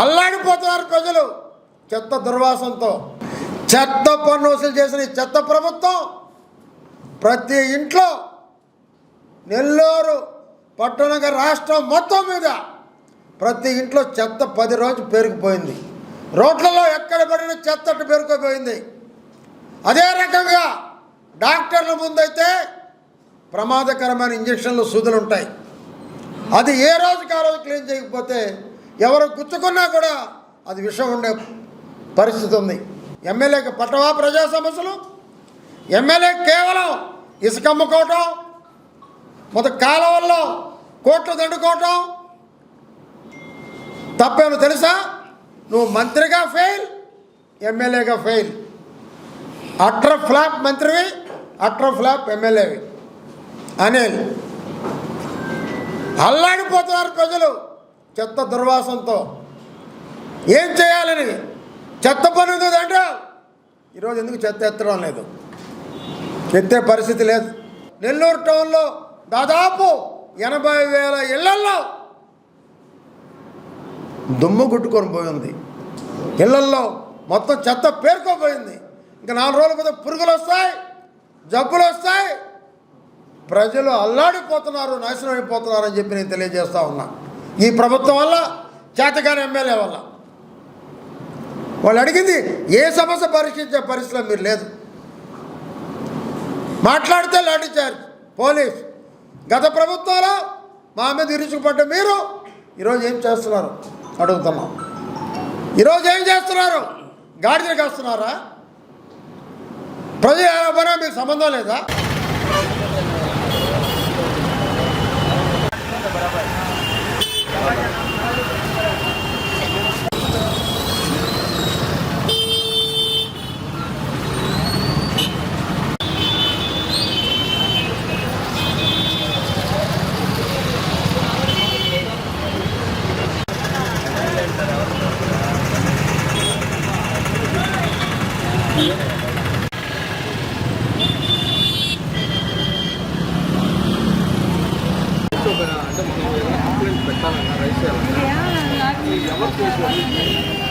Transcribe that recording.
అల్లాడిపోతున్నారు ప్రజలు. చెత్త దుర్వాసంతో. చెత్త పన్ను వసూలు చేసిన చెత్త ప్రభుత్వం ప్రతి ఇంట్లో నెల్లూరు పట్టణంగా రాష్ట్రం మొత్తం మీద ప్రతి ఇంట్లో చెత్త పది రోజులు పెరిగిపోయింది రోడ్లలో ఎక్కడ పడిన చెత్త అట్టు పెరిగిపోయింది అదే రకంగా డాక్టర్ల ముందైతే ప్రమాదకరమైన ఇంజక్షన్లు సూదులు ఉంటాయి. అది ఏ రోజుకి ఆ రోజు క్లీన్ చేయకపోతే ఎవరు గుచ్చుకున్నా కూడా అది విషం ఉండే పరిస్థితి ఉంది. ఎమ్మెల్యేకి పట్టవా ప్రజా సమస్యలు? ఎమ్మెల్యే కేవలం ఇసుక అమ్ముకోవటం మొదటి కాలువల్లో కోట్లు దండుకోవటం తప్పేమో తెలుసా? నువ్వు మంత్రిగా ఫెయిల్ ఎమ్మెల్యేగా ఫెయిల్ అట్ర ఫ్లాప్ మంత్రివి అట్ర ఫ్లాప్ ఎమ్మెల్యేవి. అనిల్ అల్లాడిపోతున్నారు ప్రజలు. చెత్త దుర్వాసంతో. ఏం చేయాలని? చెత్త పని ఉంది అంటే ఈరోజు ఎందుకు చెత్త ఎత్తడం లేదు? ఎత్తే పరిస్థితి లేదు. నెల్లూరు టౌన్లో దాదాపు ఎనభై వేల ఇళ్ళల్లో దుమ్ము కొట్టుకొని పోయింది. ఇళ్ళల్లో మొత్తం చెత్త పేరుకోపోయింది. ఇంకా నాలుగు రోజుల మీద పురుగులు వస్తాయి జబ్బులు వస్తాయి. ప్రజలు అల్లాడిపోతున్నారు నాశనం అయిపోతున్నారు అని చెప్పి నేను తెలియజేస్తా ఉన్నా. ఈ ప్రభుత్వం వల్ల చేతగాని ఎమ్మెల్యే వల్ల. వాళ్ళు అడిగింది ఏ సమస్య పరీక్షించే పరిస్థితిలో మీరు లేదు. మాట్లాడితే లాఠీ చార్జ్ పోలీస్. గత ప్రభుత్వంలో మా మీద ఇరుచుకుపడ్డ మీరు ఈరోజు ఏం చేస్తున్నారు? అడుగుతున్నాం ఈరోజు ఏం చేస్తున్నారు? గాడిదలు కాస్తున్నారా ప్రజలు ఎలా మీకు సంబంధం లేదా? అంటే మనం ఏదైనా కంప్లైంట్ పెట్టాలన్నా రైస్ చేయాలన్నా ఎవరు